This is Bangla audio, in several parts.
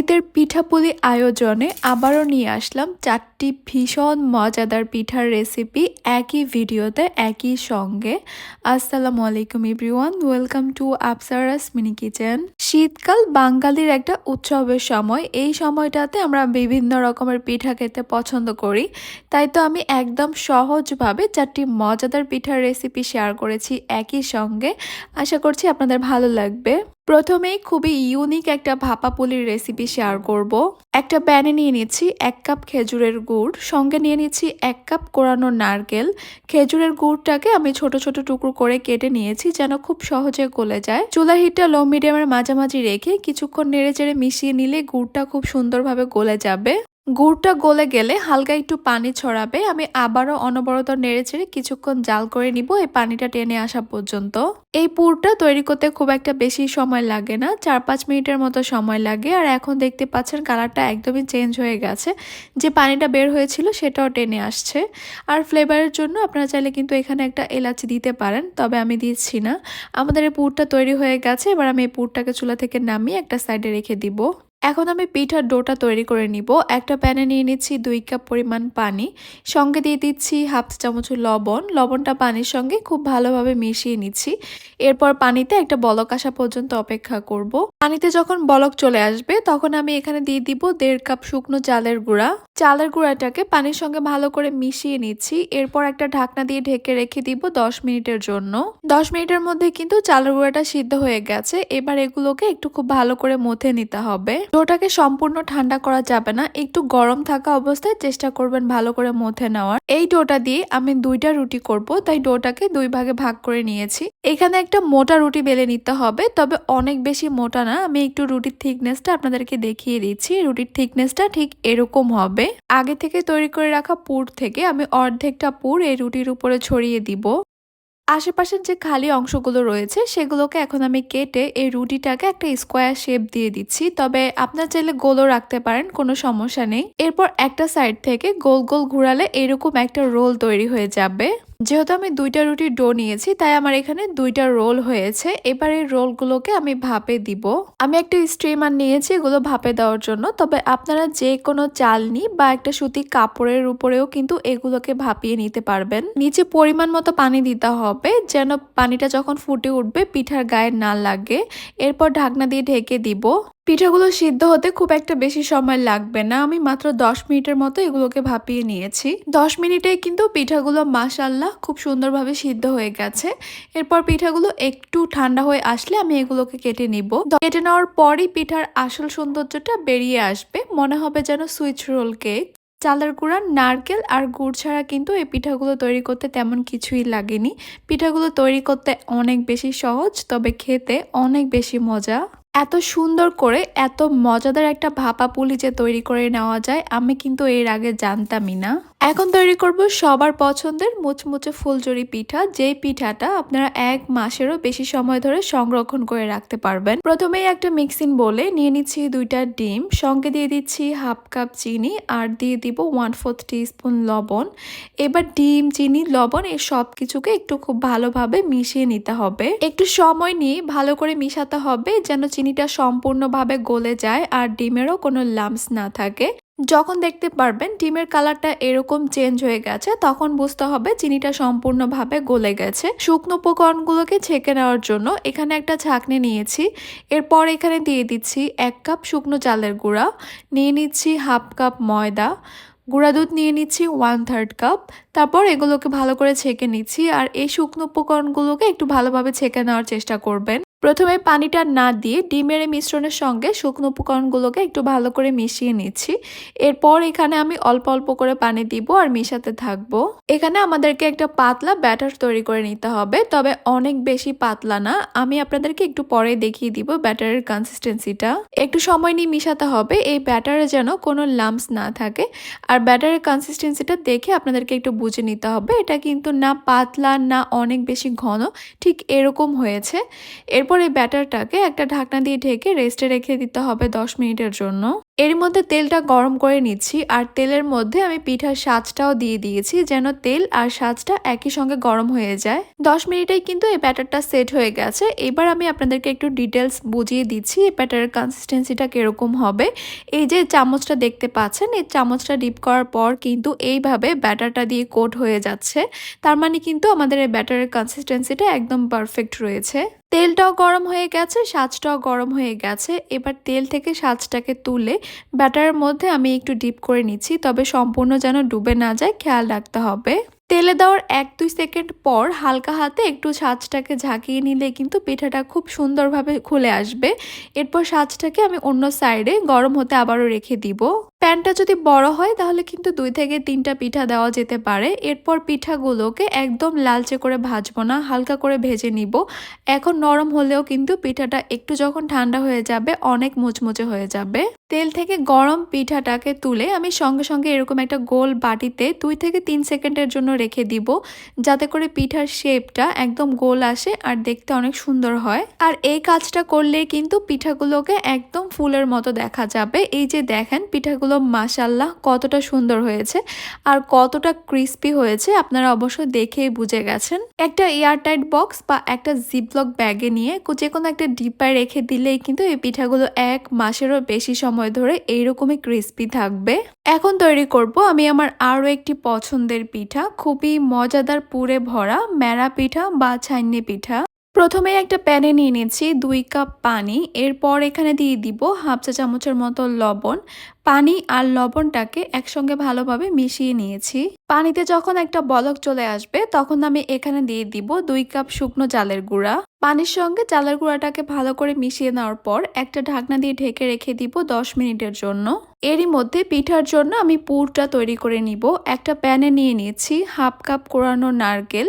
শীতের পিঠাপুলি আয়োজনে আবারও নিয়ে আসলাম চারটি ভীষণ মজাদার পিঠার রেসিপি একই ভিডিওতে, একই সঙ্গে। আসসালামু আলাইকুম everyone welcome to Apsara's mini kitchen শীতকাল বাঙালির একটা উৎসবের সময়, এই সময়টাতে আমরা বিভিন্ন রকমের পিঠা খেতে পছন্দ করি। তাই তো আমি একদম সহজভাবে চারটি মজাদার পিঠার রেসিপি শেয়ার করেছি একই সঙ্গে। আশা করছি আপনাদের ভালো লাগবে। প্রথমেই খুবই ইউনিক একটা ভাপা পুলির রেসিপি শেয়ার করব। একটা প্যানে নিয়ে নিচ্ছি এক কাপ খেজুরের গুড়, সঙ্গে নিয়ে নিচ্ছি এক কাপ কোরানো নারকেল। খেজুরের গুড়টাকে আমি ছোট ছোট টুকরো করে কেটে নিয়েছি যেন খুব সহজে গলে যায়। চুলা হিটটা লো মিডিয়ামের মাঝামাঝি রেখে কিছুক্ষণ নেড়ে চেড়ে মিশিয়ে নিলে গুড়টা খুব সুন্দরভাবে গলে যাবে। গুড়টা গলে গেলে হালকা একটু পানি ছড়াবে। আমি আবারও অনবরত নেড়ে চেড়ে কিছুক্ষণ জাল করে নিব এই পানিটা টেনে আসা পর্যন্ত। এই পুরটা তৈরি করতে খুব একটা বেশি সময় লাগে না, চার পাঁচ মিনিটের মতো সময় লাগে। আর এখন দেখতে পাচ্ছেন কালারটা একদমই চেঞ্জ হয়ে গেছে। যে পানিটা বের হয়েছিল সেটাও টেনে আসছে। আর ফ্লেভারের জন্য আপনারা চাইলে কিন্তু এখানে একটা এলাচি দিতে পারেন, তবে আমি দিচ্ছি না। আমাদের এই পুরটা তৈরি হয়ে গেছে, এবার আমি এই পুরটাকে চুলা থেকে নামিয়ে একটা সাইডে রেখে দিব। এখন আমি পিঠার ডোটা তৈরি করে নিব। একটা প্যানে নিয়ে নিচ্ছি দুই কাপ পরিমাণ পানি। সঙ্গে দিয়ে দিচ্ছি হাফ চামচ লবণ। লবণটা পানির সঙ্গে খুব ভালোভাবে মিশিয়ে নিচ্ছি। এরপর পানিতে একটা বলক আসা পর্যন্ত অপেক্ষা করব। পানিতে যখন বলক চলে আসবে, তখন আমি এখানে দিয়ে দিব দেড় কাপ শুকনো চালের গুঁড়া। চালের গুঁড়াটাকে পানির সঙ্গে ভালো করে মিশিয়ে নিচ্ছি। এরপর একটা ঢাকনা দিয়ে ঢেকে রেখে দিব দশ মিনিটের জন্য। দশ মিনিটের মধ্যে কিন্তু চালের গুঁড়াটা সিদ্ধ হয়ে গেছে। এবার এগুলোকে একটু খুব ভালো করে মথে নিতে হবে। ডোটাকে সম্পূর্ণ ঠান্ডা করা যাবে না, একটু গরম থাকা অবস্থায় চেষ্টা করবেন ভালো করে মথে নেওয়ার। এই ডোটা দিয়ে আমি দুইটা রুটি করব, তাই ডোটাকে দুই ভাগে ভাগ করে নিয়েছি। এখানে একটা মোটা রুটি বেলে নিতে হবে, তবে অনেক বেশি মোটা না, আমি একটু রুটির থিকনেসটা আপনাদেরকে দেখিয়ে দিচ্ছি। রুটির থিকনেসটা ঠিক এরকম হবে। আগে থেকে তৈরি করে রাখা পুর থেকে আমি অর্ধেকটা পুর এই রুটির উপরে ছড়িয়ে দিব। আশেপাশের যে খালি অংশগুলো রয়েছে, সেগুলোকে এখন আমি কেটে এই রুটিটাকে একটা স্কোয়ার শেপ দিয়ে দিচ্ছি। তবে আপনার চাইলে গোলও রাখতে পারেন, কোনো সমস্যা নেই। এরপর একটা সাইড থেকে গোল গোল ঘুরালে এরকম একটা রোল তৈরি হয়ে যাবে। যেহেতু আমি দুইটা রুটির ডো নিয়েছি, তাই আমার এখানে দুইটা রোল হয়েছে। এবার এই রোলগুলোকে আমি ভাপে দিব। আমি একটা স্ট্রিমার নিয়েছি, এগুলো ভাপে দেওয়ার জন্য। তবে আপনারা যে কোনো চালনি বা একটা সুতি কাপড়ের উপরেও কিন্তু এগুলোকে ভাপিয়ে নিতে পারবেন। নিচে পরিমাণ মতো পানি দিতে হবে, যেন পানিটা যখন ফুটে উঠবে, পিঠার গায়ে না লাগে। এরপর ঢাকনা দিয়ে ঢেকে দিব। পিঠাগুলো সিদ্ধ হতে খুব একটা বেশি সময় লাগবে না। আমি মাত্র দশ মিনিটের মতো এগুলোকে ভাপিয়ে নিয়েছি। দশ মিনিটে কিন্তু পিঠাগুলো মাসাল্লাহ খুব সুন্দরভাবে সিদ্ধ হয়ে গেছে। এরপর পিঠাগুলো একটু ঠান্ডা হয়ে আসলে আমি এগুলোকে কেটে নিব। কেটে নেওয়ার পরই পিঠার আসল সৌন্দর্যটা বেরিয়ে আসবে। মনে হবে যেন সুইচ রোল কেক। চালের গুঁড়া, নারকেল আর গুড় ছাড়া কিন্তু এই পিঠাগুলো তৈরি করতে তেমন কিছুই লাগেনি। পিঠাগুলো তৈরি করতে অনেক বেশি সহজ, তবে খেতে অনেক বেশি মজা। এত সুন্দর করে, এত মজাদার একটা ভাপা পুলি যে তৈরি করে নেওয়া যায়, আমি কিন্তু এর আগে জানতামই না। এখন তৈরি করব সবার পছন্দের মুচমুচে ফুলজড়ি পিঠা। যেই পিঠাটা আপনারা এক মাসেরও বেশি সময় ধরে সংরক্ষণ করে রাখতে পারবেন। প্রথমেই একটা মিক্সিং বলে নিয়ে নিচ্ছি দুইটা ডিম। সঙ্গে দিয়ে দিচ্ছি হাফ কাপ চিনি আর দিয়ে দিব ওয়ান ফোর্থ স্পুন লবণ। এবার ডিম, চিনি, লবণ এই সব কিছুকে একটু খুব ভালোভাবে মিশিয়ে নিতে হবে। একটু সময় নিয়ে ভালো করে মিশাতে হবে যেন চিনিটা সম্পূর্ণভাবে গলে যায় আর ডিমেরও কোনো লাম্পস না থাকে। যখন দেখতে পারবেন ডিমের কালারটা এরকম চেঞ্জ হয়ে গেছে, তখন বুঝতে হবে চিনিটা সম্পূর্ণভাবে গলে গেছে। শুকনো উপকরণগুলোকে ছেঁকে নেওয়ার জন্য এখানে একটা ছাঁকনি নিয়েছি। এরপর এখানে দিয়ে দিচ্ছি এক কাপ শুকনো চালের গুঁড়া, নিয়ে নিচ্ছি হাফ কাপ ময়দা, গুঁড়া দুধ নিয়ে নিচ্ছি ওয়ান থার্ড কাপ তারপর এগুলোকে ভালো করে ছেঁকে নিচ্ছি। আর এই শুকনো উপকরণগুলোকে একটু ভালোভাবে ছেঁকে নেওয়ার চেষ্টা করবেন। প্রথমে পানিটা না দিয়ে ডিমের মিশ্রণের সঙ্গে শুকনো উপকরণগুলোকে একটু ভালো করে মিশিয়ে নিচ্ছি। এরপর এখানে আমি অল্প অল্প করে পানি দিব আর মিশাতে থাকব। এখানে আমাদেরকে একটা পাতলা ব্যাটার তৈরি করে নিতে হবে, তবে অনেক বেশি পাতলা না। আমি আপনাদেরকে একটু পরে দেখিয়ে দিব ব্যাটারের কনসিস্টেন্সিটা একটু সময় নিয়ে মিশাতে হবে, এই ব্যাটারে যেন কোনো লাম্পস না থাকে। আর ব্যাটারের কনসিস্টেন্সিটা দেখে আপনাদেরকে একটু বুঝে নিতে হবে, এটা কিন্তু না পাতলা, না অনেক বেশি ঘন, ঠিক এরকম হয়েছে। এরপর এরপর এই ব্যাটারটাকে একটা ঢাকনা দিয়ে ঢেকে রেস্টে রেখে দিতে হবে দশ মিনিটের জন্য। এর মধ্যে তেলটা গরম করে নিচ্ছি আর তেলের মধ্যে আমি পিঠার সাজটাও দিয়ে দিয়েছি যেন তেল আর সাজটা একই সঙ্গে গরম হয়ে যায়। দশ মিনিটেই কিন্তু এই ব্যাটারটা সেট হয়ে গেছে। এবার আমি আপনাদেরকে একটু ডিটেলস বুঝিয়ে দিচ্ছি এই ব্যাটারের কনসিস্টেন্সিটা কীরকম হবে। এই যে চামচটা দেখতে পাচ্ছেন, এই চামচটা ডিপ করার পর কিন্তু এইভাবে ব্যাটারটা দিয়ে কোট হয়ে যাচ্ছে। তার মানে কিন্তু আমাদের এই ব্যাটারের কনসিস্টেন্সিটা একদম পারফেক্ট রয়েছে। তেলটাও গরম হয়ে গেছে, সাজটাও গরম হয়ে গেছে। এবার তেল থেকে সাজটাকে তুলে ব্যাটারের মধ্যে আমি একটু ডিপ করে নিচ্ছি, তবে সম্পূর্ণ যেন ডুবে না যায়, খেয়াল রাখতে হবে। তেলে দেওয়ার এক দুই সেকেন্ড পর হালকা হাতে একটু সাজটাকে ঝাঁকিয়ে নিলে কিন্তু পিঠাটা খুব সুন্দরভাবে খুলে আসবে। এরপর সাজটাকে আমি অন্য সাইডে গরম হতে আবারও রেখে দিব। প্যানটা যদি বড় হয় তাহলে কিন্তু দুই থেকে তিনটা পিঠা দেওয়া যেতে পারে। এরপর পিঠাগুলোকে একদম লালচে করে ভাজবো না, হালকা করে ভেজে নিব। এখন নরম হলেও কিন্তু পিঠাটা একটু যখন ঠান্ডা হয়ে যাবে অনেক মুচমুচে হয়ে যাবে। তেল থেকে গরম পিঠাটাকে তুলে আমি সঙ্গে সঙ্গে এরকম একটা গোল বাটিতে দুই থেকে তিন সেকেন্ডের জন্য রেখে দিব, যাতে করে পিঠার শেপটা একদম গোল আসে আর দেখতে অনেক সুন্দর হয়। আর এই কাজটা করলে কিন্তু পিঠাগুলোকে একদম ফুলের মতো দেখা যাবে। এই যে দেখেন, পিঠাগুলো মাসাল্লাহ কতটা সুন্দর হয়েছে আর কতটা ক্রিস্পি হয়েছে, আপনারা অবশ্যই দেখেই বুঝে গেছেন। একটা এয়ারটাইট বক্স বা একটা জিপলক ব্যাগে নিয়ে যে কোনো একটা ডিপায় রেখে দিলেই কিন্তু এই পিঠাগুলো এক মাসেরও বেশি সময় ধরে এইরকমই ক্রিস্পি থাকবে। এখন তৈরি করব আমি আমার আরও একটি পছন্দের পিঠা, খুবই মজাদার পুরে ভরা ম্যারা পিঠা বা ছাইনি পিঠা। প্রথমে একটা প্যানে নিয়ে নিয়েছি দুই কাপ পানি, এরপর এখানে দিয়ে দিব হাফ চা চামচের মতো লবণ পানি আর লবণটাকে একসঙ্গে ভালোভাবে মিশিয়ে নিয়েছি। পানিতে যখন একটা বলক চলে আসবে, তখন আমি এখানে দিয়ে দিব দুই কাপ শুকনো চালের গুঁড়া। পানির সঙ্গে চালের গুঁড়াটাকে ভালো করে মিশিয়ে নেওয়ার পর একটা ঢাকনা দিয়ে ঢেকে রেখে দিব দশ মিনিটের জন্য। এরই মধ্যে পিঠার জন্য আমি পুরটা তৈরি করে নিব। একটা প্যানে নিয়ে নিয়েছি হাফ কাপ কোরানো নারকেল,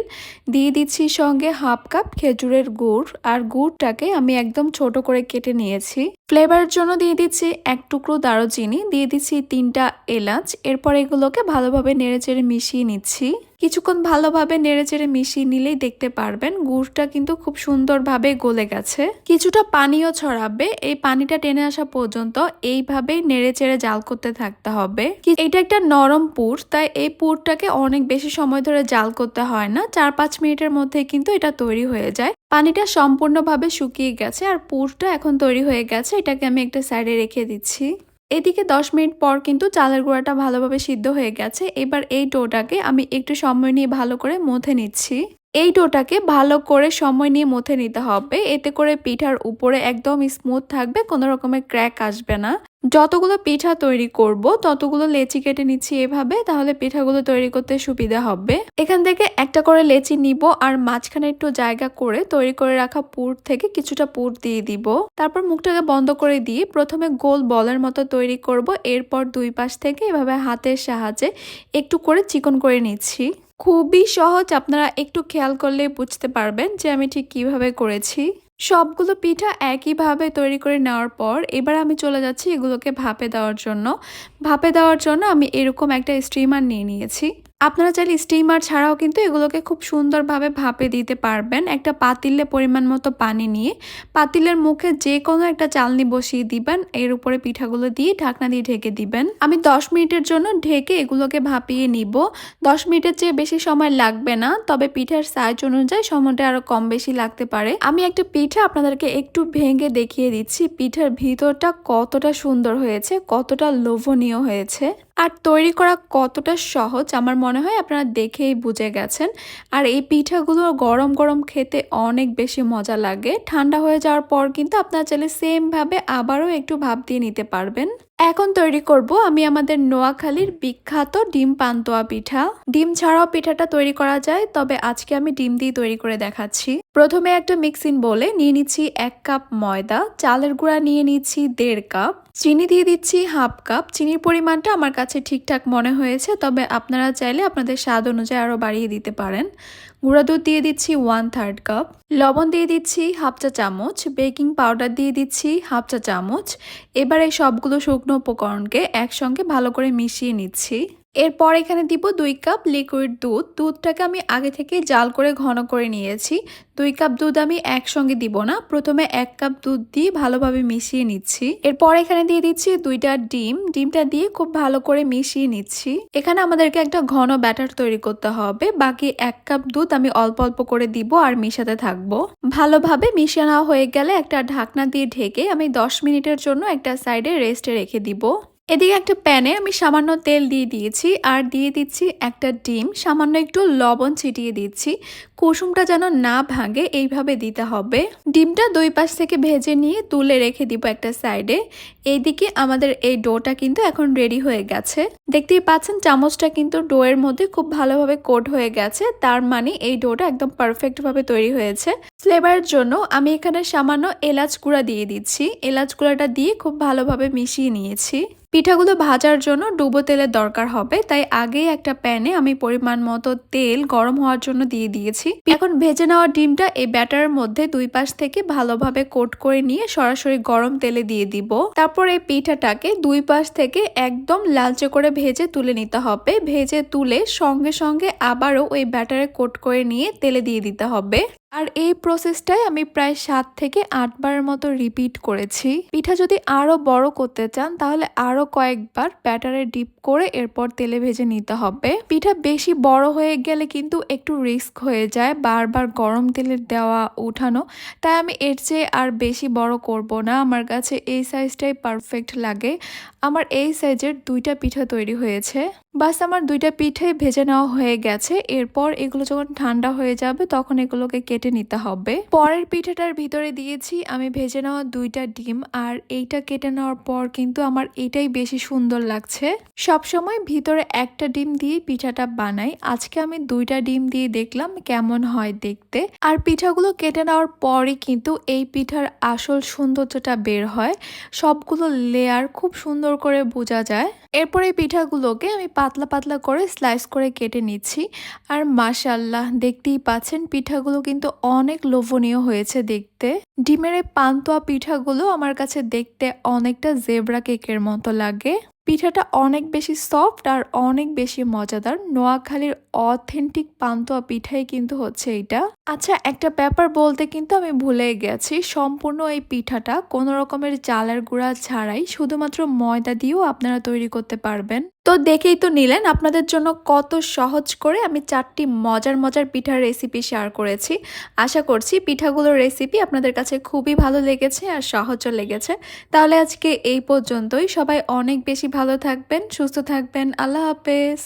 দিয়ে দিচ্ছি সঙ্গে হাফ কাপ খেজুরের গুড়, আর গুড়টাকে আমি একদম ছোট করে কেটে নিয়েছি। ফ্লেভারের জন্য দিয়ে দিচ্ছি এক টুকরো দারুচিনি, দিয়ে দিচ্ছি তিনটা এলাচ, এরপর এগুলোকে ভালোভাবে নেড়েচেড়ে মিশিয়ে নিচ্ছি। কিছুক্ষণ ভালোভাবে নেড়েচেড়ে মিশিয়ে নিলেই দেখতে পারবেন গুড়টা কিন্তু খুব সুন্দরভাবে গলে গেছে। কিছুটা পানিও ছড়াবে। এই পানিটা টেনে আসা পর্যন্ত এইভাবেই নেড়েচেড়ে জাল করতে থাকতে হবে। এটা একটা নরম পুর, তাই এই পুরটাকে অনেক বেশি সময় ধরে জাল করতে হয় না। চার পাঁচ মিনিটের মধ্যে কিন্তু এটা তৈরি হয়ে যায়। পানিটা সম্পূর্ণভাবে শুকিয়ে গেছে আর পুরটা এখন তৈরি হয়ে গেছে। এটাকে আমি একটা সাইডে রেখে দিচ্ছি। এদিকে দশ মিনিট পর কিন্তু চালের গুঁড়াটা ভালোভাবে সিদ্ধ হয়ে গেছে। এবার এই ডোটাকে আমি একটু সময় নিয়ে ভালো করে মথে নিচ্ছি। এই ডোটাকে ভালো করে সময় নিয়ে মথে নিতে হবে। এতে করে পিঠার উপরে একদম স্মুথ থাকবে, কোনো রকমের ক্র্যাক আসবে না। যতগুলো পিঠা তৈরি করব, ততগুলো লেচি কেটে নিচ্ছি এভাবে, তাহলে পিঠাগুলো তৈরি করতে সুবিধা হবে। এখান থেকে একটা করে লেচি নিব আর মাঝখানে একটু জায়গা করে তৈরি করে রাখা পুর থেকে কিছুটা পুর দিয়ে দিব। তারপর মুখটাকে বন্ধ করে দিয়ে প্রথমে গোল বলের মতো তৈরি করব। এরপর দুই পাশ থেকে এভাবে হাতের সাহায্যে একটু করে চিকন করে নিচ্ছি। খুবই সহজ, আপনারা একটু খেয়াল করলে বুঝতে পারবেন যে আমি ঠিক কীভাবে করেছি। সবগুলো পিঠা একইভাবে তৈরি করে নেওয়ার পর এবার আমি চলে যাচ্ছি এগুলোকে ভাপে দেওয়ার জন্য। ভাপে দেওয়ার জন্য আমি এরকম একটা স্টিমার নিয়ে নিয়েছি। আপনারা চাইলে স্টিমার ছাড়াও কিন্তু এগুলোকে খুব সুন্দরভাবে ভাপে দিতে পারবেন। একটা পাতিলে পরিমাণ মতো পানি নিয়ে পাতিলের মুখে যে কোনো একটা চালনি বসিয়ে দিবেন। এর উপরে পিঠাগুলো দিয়ে ঢাকনা দিয়ে ঢেকে দিবেন। আমি দশ মিনিটের জন্য ঢেকে এগুলোকে ভাপিয়ে নিব। দশ মিনিটের চেয়ে বেশি সময় লাগবে না, তবে পিঠার সাইজ অনুযায়ী সময়টা আরও কম বেশি লাগতে পারে। আমি একটা পিঠা আপনাদেরকে একটু ভেঙে দেখিয়ে দিচ্ছি। পিঠার ভিতরটা কতটা সুন্দর হয়েছে, কতটা লোভনীয় হয়েছে। আর তৈরি করা কতটা সহজ আমার মনে হয় আপনারা দেখেই বুঝে গেছেন। আর এই পিঠাগুলো গরম গরম খেতে অনেক বেশি মজা লাগে। ঠান্ডা হয়ে যাওয়ার পর কিন্তু আপনারা চাইলে সেমভাবে আবারও একটু ভাব দিয়ে নিতে পারবেন। এখন তৈরি করব আমি আমাদের নোয়াখালীর বিখ্যাত ডিম পান্তোয়া পিঠা। ডিম ছাড়াও পিঠাটা তৈরি করা যায়, তবে আজকে আমি ডিম দিয়ে তৈরি করে দেখাচ্ছি। প্রথমে একটা মিক্সিং বলে নিয়ে নিচ্ছি এক কাপ ময়দা, চালের গুঁড়া নিয়ে নিচ্ছি দেড় কাপ। চিনি দিয়ে দিচ্ছি হাফ কাপ। চিনির পরিমাণটা আমার কাছে ঠিকঠাক মনে হয়েছে, তবে আপনারা চাইলে আপনাদের স্বাদ অনুযায়ী আরও বাড়িয়ে দিতে পারেন। গুঁড়া দুধ দিয়ে দিচ্ছি ওয়ান থার্ড কাপ লবণ দিয়ে দিচ্ছি হাফ চা চামচ। বেকিং পাউডার দিয়ে দিচ্ছি হাফ চা চামচ। এবার এই সবগুলো শুকনো উপকরণকে একসঙ্গে ভালো করে মিশিয়ে নিচ্ছি। এরপর এখানে দিব দুই কাপ লিকুইড দুধ। দুধটাকে আমি আগে থেকে জাল করে ঘন করে নিয়েছি। দুই কাপ দুধ আমি একসঙ্গে দিব না। প্রথমে এক কাপ দুধ দিয়ে ভালোভাবে মিশিয়ে নিচ্ছি। এরপর এখানে দিয়ে দিচ্ছি দুইটা ডিম। ডিমটা দিয়ে খুব ভালো করে মিশিয়ে নিচ্ছি। এখানে আমাদেরকে একটা ঘন ব্যাটার তৈরি করতে হবে। বাকি এক কাপ দুধ আমি অল্প অল্প করে দিব আর মিশাতে থাকব। ভালোভাবে মিশিয়ে নেওয়া হয়ে গেলে একটা ঢাকনা দিয়ে ঢেকে আমি দশ মিনিটের জন্য একটা সাইডে রেস্টে রেখে দিব। এদিকে একটা প্যানে আমি সামান্য তেল দিয়ে দিয়েছি, আর দিয়ে দিচ্ছি একটা ডিম। সামান্য একটু লবণ ছিটিয়ে দিচ্ছি। কুসুমটা যেন না ভাঙে, এইভাবে দিতে হবে। ডিমটা দুই পাশ থেকে ভেজে নিয়ে তুলে রেখে দিব একটা সাইডে। এইদিকে আমাদের এই ডোটা কিন্তু এখন রেডি হয়ে গেছে। দেখতেই পাচ্ছেন, চামচটা কিন্তু ডোয়ের মধ্যে খুব ভালোভাবে কোট হয়ে গেছে। তার মানে এই ডোটা একদম পারফেক্ট ভাবে তৈরি হয়েছে। ফ্লেভারের জন্য আমি এখানে সামান্য এলাচ গুঁড়া দিয়ে দিচ্ছি। এলাচ গুঁড়াটা দিয়ে খুব ভালোভাবে মিশিয়ে নিয়েছি। পিঠাগুলো ভাজার জন্য ডুবো তেলের দরকার হবে, তাই আগেই একটা প্যানে আমি পরিমাণ মতো তেল গরম হওয়ার জন্য দিয়ে দিয়েছি। এখন ভেজে নেওয়া ডিমটা এই ব্যাটারের মধ্যে দুই পাশ থেকে ভালোভাবে কোট করে নিয়ে সরাসরি গরম তেলে দিয়ে দিব। তারপর এই পিঠাটাকে দুই পাশ থেকে একদম লালচে করে ভেজে তুলে নিতে হবে। ভেজে তুলে সঙ্গে সঙ্গে আবারও ওই ব্যাটারে কোট করে নিয়ে তেলে দিয়ে দিতে হবে। আর এই প্রসেসটাই আমি প্রায় সাত থেকে আটবারের মতো রিপিট করেছি। পিঠা যদি আরও বড় করতে চান, তাহলে আরও কয়েকবার ব্যাটারে ডিপ করে এরপর তেলে ভেজে নিতে হবে। পিঠা বেশি বড় হয়ে গেলে কিন্তু একটু রিস্ক হয়ে যায় বারবার গরম তেলের দেওয়া, উঠানো। তাই আমি এর চেয়ে আর বেশি বড় করব না। আমার কাছে এই সাইজটাই পারফেক্ট লাগে। আমার এই সাইজের দুইটা পিঠা তৈরি হয়েছে। বাস আমার দুইটা পিঠে ভেজে নেওয়া হয়ে গেছে। এরপর এগুলো যখন ঠান্ডা হয়ে যাবে, তখন এগুলোকে কেটে নিতে হবে। পরের পিঠাটার ভিতরে দিয়েছি আমি ভেজে নেওয়া দুইটা ডিম। আর এইটা কেটে নেওয়ার পর কিন্তু আমার এটাই বেশি সুন্দর লাগছে। সবসময় ভিতরে একটা ডিম দিয়ে পিঠাটা বানাই। আজকে আমি দুইটা ডিম দিয়ে দেখলাম কেমন হয় দেখতে। আর পিঠাগুলো কেটে নেওয়ার পরই কিন্তু এই পিঠার আসল সৌন্দর্যটা বের হয়। সবগুলো লেয়ার খুব সুন্দর করে বোঝা যায়। এরপরে পিঠাগুলোকে আমি পাতলা পাতলা করে স্লাইস করে কেটে নিচ্ছি। আর মাশাল্লাহ দেখতেই পাচ্ছেন পিঠাগুলো কিন্তু অনেক লোভনীয় হয়েছে দেখতে। ডিমের পান্তুয়া পিঠাগুলো আমার কাছে দেখতে অনেকটা জেবরা কেকের মতো লাগে। পিঠাটা অনেক বেশি সফট আর অনেক বেশি মজাদার। নোয়াখালীর অথেন্টিক পান্তুয়া পিঠাই কিন্তু হচ্ছে এটা আচ্ছা একটা ব্যাপার বলতে কিন্তু আমি ভুলে গেছি। সম্পূর্ণ এই পিঠাটা কোনো রকমের চালের গুঁড়া ছাড়াই শুধুমাত্র ময়দা দিয়েও আপনারা তৈরি করতে পারবেন। তো দেখেই তো নিলেন আপনাদের জন্য কত সহজ করে আমি চারটি মজার মজার পিঠার রেসিপি শেয়ার করেছি। আশা করছি পিঠাগুলোর রেসিপি আপনাদের কাছে খুবই ভালো লেগেছে আর সহজও লেগেছে। তাহলে আজকে এই পর্যন্তই। সবাই অনেক বেশি ভালো থাকবেন, সুস্থ থাকবেন। আল্লাহ হাফেজ।